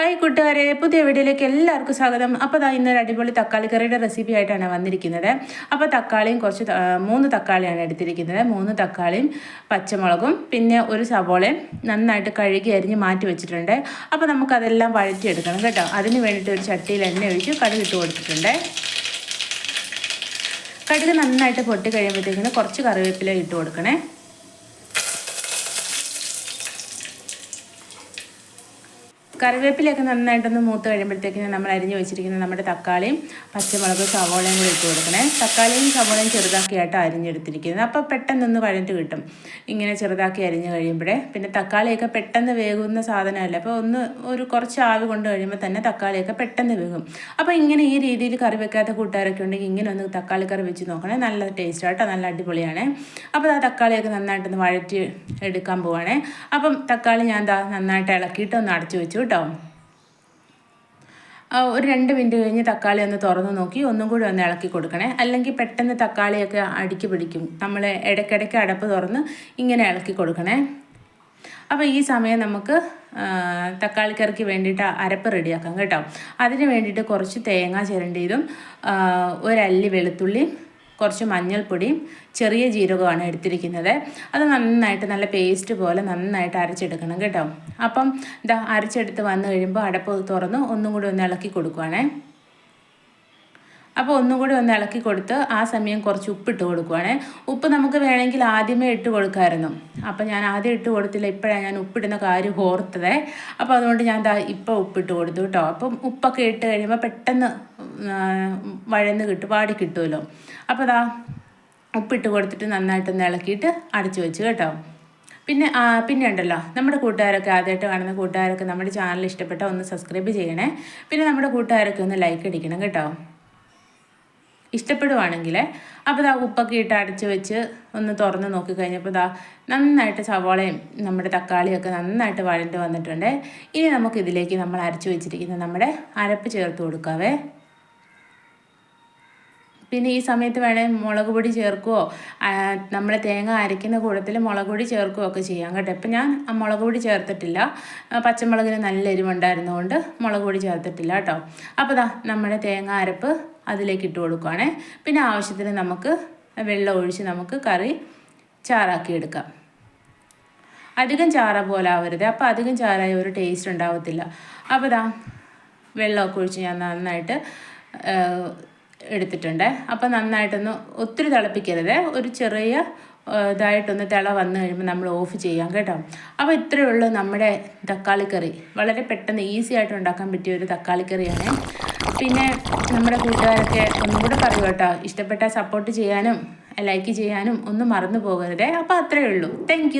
Hi കൂട്ടുകാരെ. പുതിയ വീഡിയോയിലേക്ക് എല്ലാവർക്കും സ്വാഗതം. അപ്പോൾ ദാ ഇന്നൊരു അടിപൊളി തക്കാളി കറിയുടെ റെസിപ്പി ആയിട്ടാണ് വന്നിരിക്കുന്നത്. അപ്പോൾ തക്കാളിയും കുറച്ച് മൂന്ന് തക്കാളിയാണ് എടുത്തിരിക്കുന്നത്. മൂന്ന് തക്കാളിയും പച്ചമുളകും പിന്നെ ഒരു സവോളയും നന്നായിട്ട് കഴുകി അരിഞ്ഞ് മാറ്റി വെച്ചിട്ടുണ്ട്. അപ്പോൾ നമുക്കതെല്ലാം വഴറ്റിയെടുക്കണം കേട്ടോ. അതിന് വേണ്ടിയിട്ട് ഒരു ചട്ടിയിൽ എണ്ണ ഒഴിച്ച് കടുക് ഇട്ട് കൊടുത്തിട്ടുണ്ട്. കടുക് നന്നായിട്ട് പൊട്ടി കഴിയുമ്പോഴത്തേക്കിന് കുറച്ച് കറിവേപ്പില ഇട്ട് കൊടുക്കണേ. കറിവേപ്പിലയൊക്കെ നന്നായിട്ടൊന്ന് മൂത്ത് കഴിയുമ്പോഴത്തേക്കിന് നമ്മൾ അരിഞ്ഞ് വെച്ചിരിക്കുന്ന നമ്മുടെ തക്കാളിയും പച്ചമുളകും സവോളയും കൂടി ഇട്ട് കൊടുക്കണേ. തക്കാളിയും സവോളയും ചെറുതാക്കിയായിട്ട് അരിഞ്ഞെടുത്തിരിക്കുന്നത്. അപ്പോൾ പെട്ടെന്നൊന്ന് വഴഞ്ഞിട്ട് കിട്ടും. ഇങ്ങനെ ചെറുതാക്കി അരിഞ്ഞ് കഴിയുമ്പോഴേ. പിന്നെ തക്കാളിയൊക്കെ പെട്ടെന്ന് വേകുന്ന സാധനമല്ല. അപ്പോൾ ഒന്ന് ഒരു കുറച്ച് ആവി കൊണ്ട് കഴിയുമ്പോൾ തന്നെ തക്കാളിയൊക്കെ പെട്ടെന്ന് വേകും. അപ്പോൾ ഇങ്ങനെ ഈ രീതിയിൽ കറി വെക്കാത്ത കൂട്ടുകാരൊക്കെ ഉണ്ടെങ്കിൽ ഇങ്ങനെ ഒന്ന് തക്കാളി കറി വെച്ച് നോക്കണേ. നല്ല ടേസ്റ്റ് ആട്ടോ. നല്ല അടിപൊളിയാണ്. അപ്പോൾ ആ തക്കാളിയൊക്കെ നന്നായിട്ടൊന്ന് വഴറ്റി എടുക്കാൻ പോവാണേ. അപ്പം തക്കാളി ഞാൻ നന്നായിട്ട് ഇളക്കിയിട്ട് ഒന്ന് അടച്ചു വെച്ചു. കേട്ടോ. ഒരു രണ്ട് മിനിറ്റ് കഴിഞ്ഞ് തക്കാളി ഒന്ന് തുറന്ന് നോക്കി ഒന്നും കൂടി ഒന്ന് ഇളക്കി കൊടുക്കണേ. അല്ലെങ്കിൽ പെട്ടെന്ന് തക്കാളിയൊക്കെ അടുക്കി പിടിക്കും. നമ്മൾ ഇടയ്ക്കിടയ്ക്ക് അടപ്പ് തുറന്ന് ഇങ്ങനെ ഇളക്കി കൊടുക്കണേ. അപ്പോൾ ഈ സമയം നമുക്ക് തക്കാളിക്കറിക്ക് വേണ്ടിയിട്ട് അരപ്പ് റെഡിയാക്കാം കേട്ടോ. അതിന് വേണ്ടിയിട്ട് കുറച്ച് തേങ്ങ ചിരണ്ടിയതും ഒരല്ലി വെളുത്തുള്ളി കുറച്ച് മഞ്ഞൾപ്പൊടിയും ചെറിയ ജീരകമാണ് എടുത്തിരിക്കുന്നത്. അത് നന്നായിട്ട് നല്ല പേസ്റ്റ് പോലെ നന്നായിട്ട് അരച്ചെടുക്കണം കേട്ടോ. അപ്പം ഇതാ അരച്ചെടുത്ത് വന്നു കഴിയുമ്പോൾ അടപ്പ് തുറന്ന് ഒന്നും കൂടി ഒന്ന് ഇളക്കി കൊടുക്കുവാണേ. അപ്പോൾ ഒന്നും കൂടി ഒന്ന് ഇളക്കി കൊടുത്ത് ആ സമയം കുറച്ച് ഉപ്പിട്ട് കൊടുക്കുവാണേ. ഉപ്പ് നമുക്ക് വേണമെങ്കിൽ ആദ്യമേ ഇട്ട് കൊടുക്കാമായിരുന്നു അപ്പോൾ ഞാൻ ആദ്യം ഇട്ട് കൊടുത്തില്ല ഇപ്പോഴാണ് ഞാൻ ഉപ്പിടുന്ന കാര്യം ഓർത്തത്. അപ്പോൾ അതുകൊണ്ട് ഞാൻ ഇപ്പോൾ ഉപ്പിട്ട് കൊടുത്തു കേട്ടോ. അപ്പം ഉപ്പൊക്കെ ഇട്ട് കഴിയുമ്പോൾ പെട്ടെന്ന് വഴന്ന് കിട്ടും വാടി കിട്ടുമല്ലോ. അപ്പോൾ അതാ ഉപ്പിട്ട് കൊടുത്തിട്ട് നന്നായിട്ടൊന്ന് ഇളക്കിയിട്ട് അടച്ചു വെച്ച് കേട്ടോ. പിന്നെ പിന്നെ ഉണ്ടല്ലോ നമ്മുടെ കൂട്ടുകാരൊക്കെ ആദ്യമായിട്ട് കാണുന്ന കൂട്ടുകാരൊക്കെ നമ്മുടെ ചാനൽ ഇഷ്ടപ്പെട്ട ഒന്ന് സബ്സ്ക്രൈബ് ചെയ്യണേ. പിന്നെ നമ്മുടെ കൂട്ടുകാരൊക്കെ ഒന്ന് ലൈക്ക് അടിക്കണം കേട്ടോ. ഇഷ്ടപ്പെടുവാണെങ്കിൽ അപ്പോൾ ദാ ഉപ്പൊക്കെ ഇട്ട് അടച്ച് വെച്ച് ഒന്ന് തുറന്ന് നോക്കി കഴിഞ്ഞപ്പോൾ ദാ നന്നായിട്ട് സവാളയും നമ്മുടെ തക്കാളിയൊക്കെ നന്നായിട്ട് വഴണ്ട് വന്നിട്ടുണ്ട്. ഇനി നമുക്കിതിലേക്ക് നമ്മൾ അരച്ച് വെച്ചിരിക്കുന്ന നമ്മുടെ അരപ്പ് ചേർത്ത് കൊടുക്കാവേ. പിന്നെ ഈ സമയത്ത് വേണേൽ മുളക് പൊടി ചേർക്കുകയോ നമ്മൾ തേങ്ങ അരയ്ക്കുന്ന കൂടത്തിൽ മുളക് പൊടി ചേർക്കുകയോ ഒക്കെ ചെയ്യാം കേട്ടോ. ഇപ്പം ഞാൻ മുളക് പൊടി ചേർത്തിട്ടില്ല. പച്ചമുളകിന് നല്ല എരിവുണ്ടായിരുന്നതുകൊണ്ട് മുളക് പൊടി ചേർത്തിട്ടില്ല കേട്ടോ. അപ്പോൾ ദാ നമ്മുടെ തേങ്ങ അരപ്പ് അതിലേക്ക് ഇട്ട് കൊടുക്കുവാണേ. പിന്നെ ആവശ്യത്തിന് നമുക്ക് വെള്ളം ഒഴിച്ച് നമുക്ക് കറി ചാറാക്കി എടുക്കാം. അധികം ചാറ പോലെ ആവരുത്. അപ്പോൾ അധികം ചാറായ ഒരു ടേസ്റ്റ് ഉണ്ടാവത്തില്ല. അപ്പോൾ ദാ വെള്ളമൊക്കെ ഒഴിച്ച് ഞാൻ നന്നായിട്ട് എടുത്തിട്ടുണ്ട്. അപ്പോൾ നന്നായിട്ടൊന്ന് ഒത്തിരി തിളപ്പിക്കരുത്. ഒരു ചെറിയ ഇതായിട്ടൊന്ന് തിള വന്നു കഴിയുമ്പോൾ നമ്മൾ ഓഫ് ചെയ്യാം കേട്ടോ. അപ്പോൾ ഇത്രയേ ഉള്ളൂ നമ്മുടെ തക്കാളിക്കറി വളരെ പെട്ടെന്ന് ഈസി ആയിട്ട് ഉണ്ടാക്കാൻ പറ്റിയ ഒരു തക്കാളിക്കറിയാണ് പിന്നെ നമ്മുടെ കൂട്ടുകാരൊക്കെ ഒന്നും കൂടെ പറയൂ കേട്ടോ. ഇഷ്ടപ്പെട്ടാൽ സപ്പോർട്ട് ചെയ്യാനും ലൈക്ക് ചെയ്യാനും ഒന്നും മറന്നു പോകരുതേ. അപ്പോൾ അത്രയേ ഉള്ളൂ. താങ്ക്